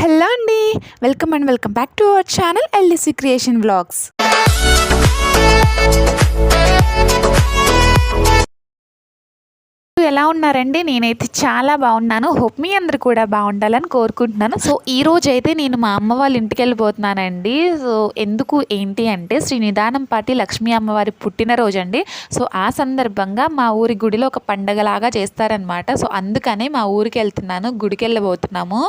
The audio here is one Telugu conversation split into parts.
హలో అండి. Welcome and welcome back to our channel LEC creation vlogs. ఎలా ఉన్నారండి? నేనైతే చాలా బాగున్నాను. హోప్ మీ అందరు కూడా బాగుండాలని కోరుకుంటున్నాను. సో ఈ రోజు అయితే నేను మా అమ్మ వాళ్ళ ఇంటికి వెళ్ళిపోతున్నానండి. సో ఎందుకు ఏంటి అంటే శ్రీ నిదానం పాటి లక్ష్మీ అమ్మవారి పుట్టినరోజు అండి సో ఆ సందర్భంగా మా ఊరి గుడిలో ఒక పండగలాగా చేస్తారనమాట సో అందుకనే మా ఊరికి వెళ్తున్నాను. గుడికి వెళ్ళబోతున్నాము.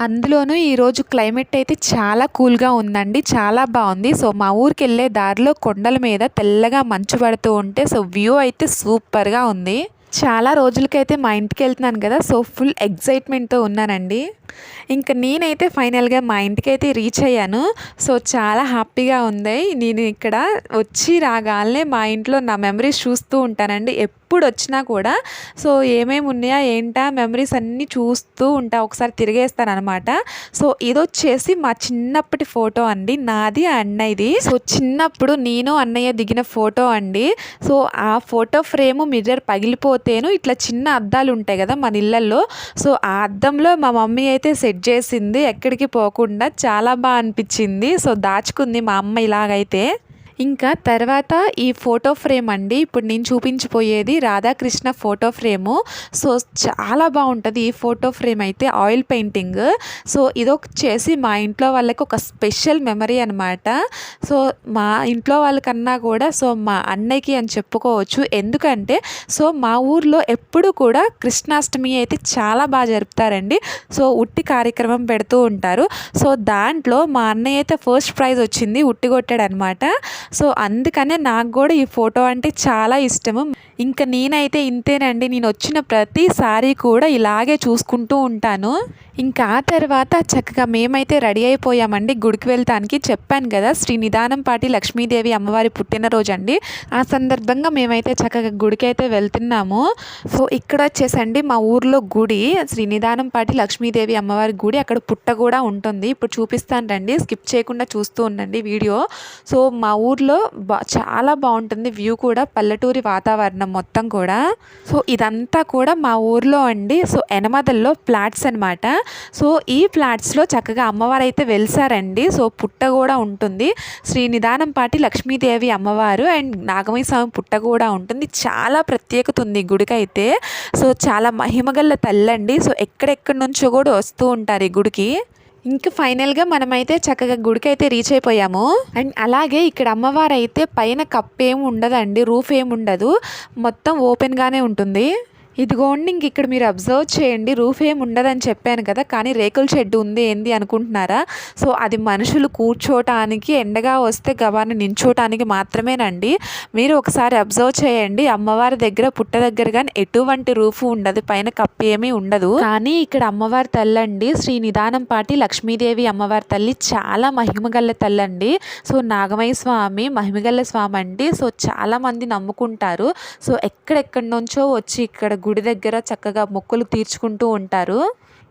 అందులోనూ ఈరోజు క్లైమేట్ అయితే చాలా కూల్గా ఉందండి చాలా బాగుంది. సో మా ఊరికి వెళ్ళే దారిలో కొండల మీద తెల్లగా మంచు పడుతూ ఉంటే సో వ్యూ అయితే సూపర్గా ఉంది. చాలా రోజులకైతే మా ఇంటికి వెళ్తున్నాను కదా సో ఫుల్ ఎగ్జైట్మెంట్తో ఉన్నానండి. ఇంకా నేనైతే ఫైనల్గా మా ఇంటికి అయితే రీచ్ అయ్యాను. సో చాలా హ్యాపీగా ఉంది. నేను ఇక్కడ వచ్చి రాగానే మా ఇంట్లో నా మెమరీస్ చూస్తూ ఉంటానండి ఎప్పుడు వచ్చినా కూడా. సో ఏమేమి ఉన్నాయా ఏంటా మెమరీస్ అన్నీ చూస్తూ ఉంటా ఒకసారి తిరిగేస్తాను అనమాట సో ఇది వచ్చేసి మా చిన్నప్పటి ఫోటో అండి నాది అన్నయ్యది. సో చిన్నప్పుడు నేను అన్నయ్య దిగిన ఫోటో అండి. సో ఆ ఫోటో ఫ్రేమ్ మిర్రర్ పగిలిపోతేను ఇట్లా చిన్న అద్దాలు ఉంటాయి కదా మన ఇళ్ళల్లో. సో ఆ అద్దంలో మా మమ్మీ అయితే సెట్ చేసింది ఎక్కడికి పోకుండా చాలా బాగా అనిపించింది. సో దాచుకుంది మా అమ్మ ఇలాగైతే. ఇంకా తర్వాత ఈ ఫోటో ఫ్రేమ్ అండి. ఇప్పుడు నేను చూపించిపోయేది రాధాకృష్ణ ఫోటో ఫ్రేము. సో చాలా బాగుంటుంది ఈ ఫోటో ఫ్రేమ్ అయితే ఆయిల్ పెయింటింగ్. సో ఇదొక చేసి మా ఇంట్లో వాళ్ళకి ఒక స్పెషల్ మెమరీ అనమాట సో మా ఇంట్లో వాళ్ళకన్నా కూడా సో మా అన్నయ్యకి అని చెప్పుకోవచ్చు. ఎందుకంటే సో మా ఊర్లో ఎప్పుడు కూడా కృష్ణాష్టమి అయితే చాలా బాగా జరుపుతారండి. సో ఉట్టి కార్యక్రమం పెడుతూ ఉంటారు. సో దాంట్లో మా అన్నయ్య అయితే ఫస్ట్ ప్రైజ్ వచ్చింది ఉట్టి కొట్టాడు అనమాట సో అందుకనే నాకు కూడా ఈ ఫోటో అంటే చాలా ఇష్టము. ఇంకా నేనైతే ఇంతేనండి. నేను వచ్చిన ప్రతిసారి కూడా ఇలాగే చూసుకుంటూ ఉంటాను. ఇంకా ఆ తర్వాత చక్కగా మేమైతే రెడీ అయిపోయామండి. గుడికి వెళ్తానికి చెప్పాను కదా శ్రీ నిదానం పాటి లక్ష్మీదేవి అమ్మవారి పుట్టినరోజు అండి ఆ సందర్భంగా మేమైతే చక్కగా గుడికి అయితే వెళ్తున్నాము. సో ఇక్కడ వచ్చేసండి మా ఊర్లో గుడి. శ్రీ నిదానం పాటి లక్ష్మీదేవి అమ్మవారి గుడి. అక్కడ పుట్ట కూడా ఉంటుంది. ఇప్పుడు చూపిస్తాను రండి. స్కిప్ చేయకుండా చూస్తూ ఉండండి వీడియో. సో మా ఊర్లో బా చాలా బాగుంటుంది. వ్యూ కూడా పల్లెటూరి వాతావరణం. మొత్తం కూడా. సో ఇదంతా కూడా మా ఊర్లో అండి. సో ఎనమదల్లో ఫ్లాట్స్ అనమాట సో ఈ ఫ్లాట్స్లో చక్కగా అమ్మవారు అయితే వెలిసారండి. సో పుట్ట కూడా ఉంటుంది. శ్రీ నిదానం పాటి లక్ష్మీదేవి అమ్మవారు అండ్ నాగమయ్య స్వామి పుట్ట కూడా ఉంటుంది. చాలా ప్రత్యేకత ఉంది గుడికైతే సో చాలా మహిమగల్ల తల్లండి. సో ఎక్కడెక్కడి నుంచో కూడా వస్తూ ఉంటారు ఈ గుడికి. ఇంకా ఫైనల్గా మనమైతే చక్కగా గుడికి అయితే రీచ్ అయిపోయాము. అండ్ అలాగే ఇక్కడ అమ్మవారు అయితే పైన కప్ ఏమి ఉండదండి రూఫ్ ఏం ఉండదు. మొత్తం ఓపెన్గానే ఉంటుంది. ఇదిగోండి ఇంక ఇక్కడ మీరు అబ్జర్వ్ చేయండి. రూఫ్ ఏమి ఉండదని చెప్పాను కదా కానీ రేకుల షెడ్ ఉంది ఏంది అనుకుంటున్నారా? సో అది మనుషులు కూర్చోటానికి ఎండగా వస్తే గవాన్ని నించోటానికి మాత్రమేనండి. మీరు ఒకసారి అబ్జర్వ్ చేయండి. అమ్మవారి దగ్గర పుట్ట దగ్గర కానీ ఎటువంటి రూఫ్ ఉండదు. పైన కప్పు ఏమీ ఉండదు. కానీ ఇక్కడ అమ్మవారి తల్లి అండి శ్రీ నిదానం పాటి లక్ష్మీదేవి అమ్మవారి తల్లి చాలా మహిమగల్ల తల్లి అండి. సో నాగమయ్య స్వామి మహిమగల్ల స్వామి అండి. సో చాలామంది నమ్ముకుంటారు. సో ఎక్కడెక్కడి నుంచో వచ్చి ఇక్కడ గుడి దగ్గర చక్కగా మొక్కులు తీర్చుకుంటూ ఉంటారు.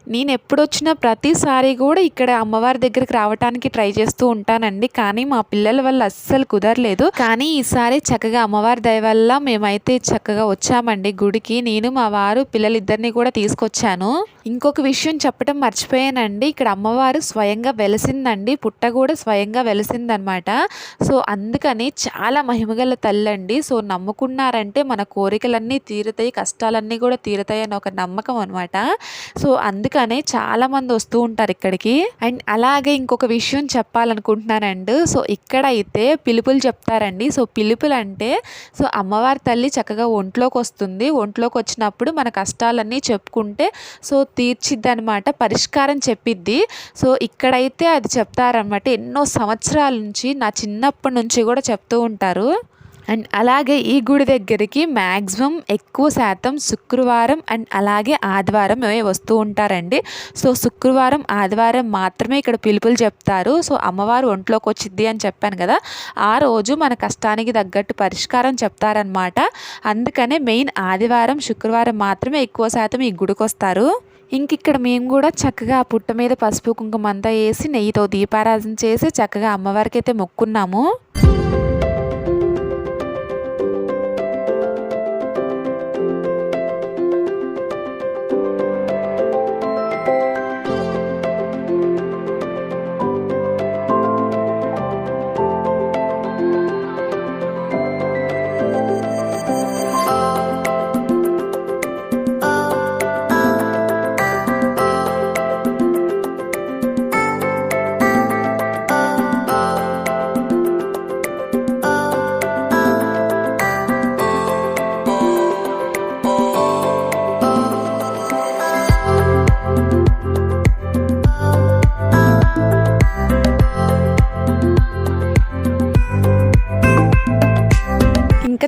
నేను ఎప్పుడొచ్చినా ప్రతిసారి కూడా ఇక్కడ అమ్మవారి దగ్గరికి రావడానికి ట్రై చేస్తూ ఉంటానండి. కానీ మా పిల్లల వల్ల అస్సలు కుదరలేదు. కానీ ఈసారి చక్కగా అమ్మవారి దయ వల్ల మేమైతే చక్కగా వచ్చామండి గుడికి. నేను మా వారు పిల్లలిద్దరిని కూడా తీసుకొచ్చాను. ఇంకొక విషయం చెప్పడం మర్చిపోయానండి. ఇక్కడ అమ్మవారు స్వయంగా వెలిసిందండి. పుట్ట కూడా స్వయంగా వెలసిందనమాట. సో అందుకని చాలా మహిమగల తల్లండి. సో నమ్ముకున్నారంటే మన కోరికలన్నీ తీరుతాయి కష్టాలన్నీ కూడా తీరుతాయి అని ఒక నమ్మకం అనమాట. సో అందుకని అందుకనే చాలామంది వస్తూ ఉంటారు ఇక్కడికి. అండ్ అలాగే ఇంకొక విషయం చెప్పాలనుకుంటున్నానండి. సో ఇక్కడ అయితే పిలుపులు చెప్తారండి. సో పిలుపులు అంటే సో అమ్మవారి తల్లి చక్కగా ఒంట్లోకి వస్తుంది. ఒంట్లోకి వచ్చినప్పుడు మన కష్టాలన్నీ చెప్పుకుంటే సో తీర్చిద్ది అనమాట పరిష్కారం చెప్పిద్ది. సో ఇక్కడైతే అది చెప్తారనమాట ఎన్నో సంవత్సరాల నుంచి నా చిన్నప్పటి నుంచి కూడా చెప్తూ ఉంటారు. అండ్ అలాగే ఈ గుడి దగ్గరికి మ్యాక్సిమం ఎక్కువ శాతం శుక్రవారం అండ్ అలాగే ఆదివారం వస్తూ ఉంటారండి. సో శుక్రవారం ఆదివారం మాత్రమే ఇక్కడ పిలుపులు చెప్తారు. సో అమ్మవారు ఒంట్లోకి వచ్చింది అని చెప్పాను కదా ఆ రోజు మన కష్టానికి తగ్గట్టు పరిష్కారం చెప్తారనమాట అందుకనే మెయిన్ ఆదివారం శుక్రవారం మాత్రమే ఎక్కువ శాతం ఈ గుడికి వస్తారు. ఇంక ఇక్కడ మేము కూడా చక్కగా ఆ పుట్ట మీద పసుపు కుంకుమ అంతా వేసి నెయ్యితో దీపారాధన చేసి చక్కగా అమ్మవారికి అయితే మొక్కున్నాము.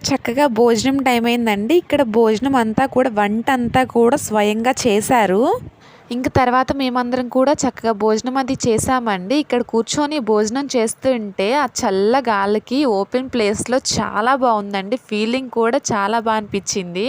చక్కగా భోజనం టైం అయిందండి. ఇక్కడ భోజనం అంతా కూడా వంట అంతా కూడా స్వయంగా చేశారు. ఇంక తర్వాత మేమందరం కూడా చక్కగా భోజనం అది చేసామండి ఇక్కడ కూర్చొని భోజనం చేస్తుంటే ఆ చల్ల గాలికి ఓపెన్ ప్లేస్లో చాలా బాగుందండి. ఫీలింగ్ కూడా చాలా బాగా అనిపించింది.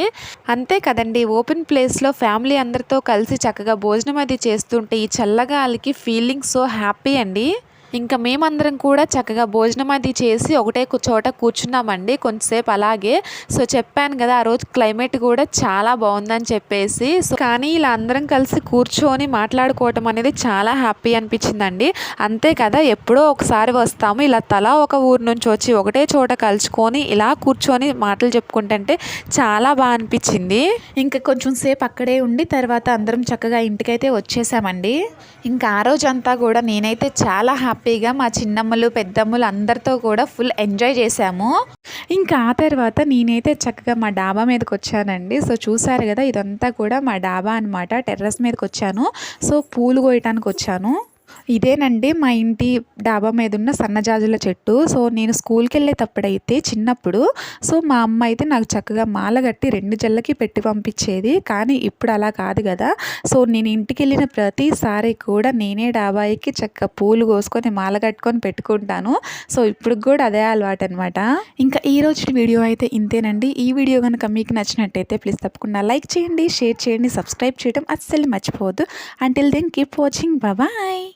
అంతే కదండి ఓపెన్ ప్లేస్లో ఫ్యామిలీ అందరితో కలిసి చక్కగా భోజనం అది చేస్తుంటే ఈ చల్లగాలికి ఫీలింగ్ సో హ్యాపీ అండి. ఇంకా మేమందరం కూడా చక్కగా భోజనం అది చేసి ఒకటే చోట కూర్చున్నామండి కొంచెంసేపు అలాగే. సో చెప్పాను కదా ఆ రోజు క్లైమేట్ కూడా చాలా బాగుందని చెప్పేసి. సో కానీ ఇలా అందరం కలిసి కూర్చొని మాట్లాడుకోవటం అనేది చాలా హ్యాపీ అనిపించిందండి. అంతే కదా ఎప్పుడో ఒకసారి వస్తాము ఇలా తలా ఒక ఊరు నుంచి వచ్చి ఒకటే చోట కలుసుకొని ఇలా కూర్చొని మాటలు చెప్పుకుంటుంటే చాలా బాగా అనిపించింది. ఇంకా కొంచెం సేపు అక్కడే ఉండి తర్వాత అందరం చక్కగా ఇంటికైతే వచ్చేసామండి. ఇంకా ఆ రోజంతా కూడా నేనైతే చాలా హ్యాపీ హ్యాపీగా మా చిన్నమ్మలు పెద్దమ్మలు అందరితో కూడా ఫుల్ ఎంజాయ్ చేశాము. ఇంకా ఆ తర్వాత నేనైతే చక్కగా మా డాబా మీదకి వచ్చానండి. సో చూసారు కదా ఇదంతా కూడా మా డాబా అనమాట టెర్రస్ మీదకి వచ్చాను. సో పూలు కోయటానికి వచ్చాను. ఇదేనండి మా ఇంటి డాబా మీద ఉన్న సన్నజాజుల చెట్టు. సో నేను స్కూల్కి వెళ్ళేటప్పుడైతే చిన్నప్పుడు సో మా అమ్మ అయితే నాకు చక్కగా మాల కట్టి రెండు జల్లకి పెట్టి పంపించేది. కానీ ఇప్పుడు అలా కాదు కదా. సో నేను ఇంటికి వెళ్ళిన ప్రతిసారి కూడా నేనే డాబాయికి చక్కగా పూలు కోసుకొని మాల కట్టుకొని పెట్టుకుంటాను. సో ఇప్పుడు కూడా అదే అలవాటు అనమాట ఇంకా ఈ రోజు వీడియో అయితే ఇంతేనండి. ఈ వీడియో కనుక మీకు నచ్చినట్టయితే ప్లీజ్ తప్పకుండా లైక్ చేయండి షేర్ చేయండి సబ్స్క్రైబ్ చేయడం అస్సలు మర్చిపోవద్దు. Until then keep watching bye